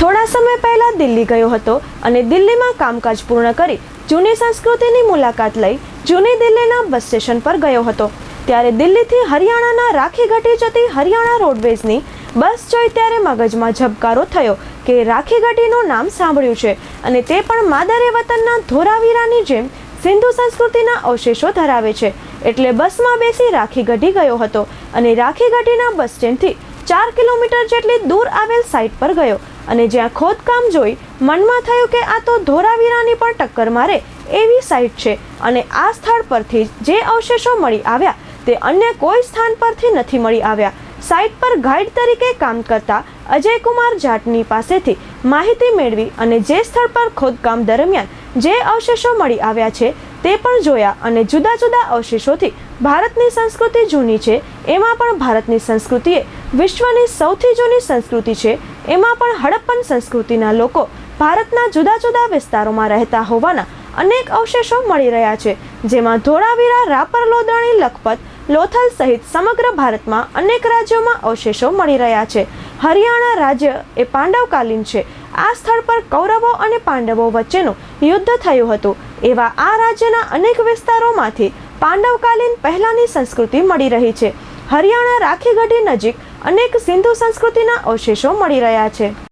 થોડા સમય પહેલા દિલ્હી ગયો હતો અને દિલ્હીમાં કામકાજ પૂર્ણ કરી જૂની સંસ્કૃતિની મુલાકાત લઈ જૂની દિલ્હીના બસ સ્ટેશન પર ગયો હતો. ત્યારે દિલ્હીથી હરિયાણાના રાખી ઘટી જતી હરિયાણા રોડવેઝની બસ જોઈ ત્યારે મગજમાં ઝબકારો થયો કે રાખી ઘટીનું નામ સાંભળ્યું છે અને તે પણ માદરે વતનના ધોરાવીરાની જેમ સિંધુ સંસ્કૃતિના અવશેષો ધરાવે છે. એટલે બસમાં બેસી રાખી ગઢી ગયો હતો અને રાખી ગઢીના બસ સ્ટેન્ડથી ચાર કિલોમીટર જેટલી દૂર આવેલ સાઇટ પર ગયો. અને જ્યાં ખોદકામ જોઈ મનમાં થયું કે આ તો ધોરાવીરાની પણ ટક્કર મારે એવી સાઇટ છે અને આ સ્થળ પરથી જ અવશેષો મળી આવ્યા તે અન્ય કોઈ સ્થાન પરથી નથી મળી આવ્યા. સાઇટ પર ગાઈડ તરીકે કામ કરતા અજયકુમાર જાટની પાસેથી માહિતી મેળવી અને જે સ્થળ પર ખોદકામ દરમિયાન જે અવશેષો મળી આવ્યા છે તે પણ જોયા અને જુદા જુદા અવશેષોથી ભારતની સંસ્કૃતિ જૂની છે. એમાં પણ ભારતની સંસ્કૃતિએ વિશ્વની સૌથી જૂની સંસ્કૃતિ છે એમાં પણ હડપ્પન સંસ્કૃતિના લોકો ભારતના જુદા જુદા વિસ્તારોમાં રહેતા હોવાના અનેક અવશેષો મળી રહ્યા છે, જેમાં ધોળાવીરા, રાપર લોદાણી લખપત, લોથલ સહિત સમગ્ર ભારતમાં અનેક રાજ્યોમાં અવશેષો મળી રહ્યા છે. હરિયાણા રાજ્ય એ પાંડવકાલીન છે. આ સ્થળ પર કૌરવો અને પાંડવો વચ્ચેનું યુદ્ધ થયું હતું. એવા આ રાજ્યના અનેક વિસ્તારોમાંથી પાંડવકાલીન પહેલાંની સંસ્કૃતિ મળી રહી છે. હરિયાણા રાખીગઢી નજીક અનેક સિંધુ સંસ્કૃતિના અવશેષો મળી રહ્યા છે.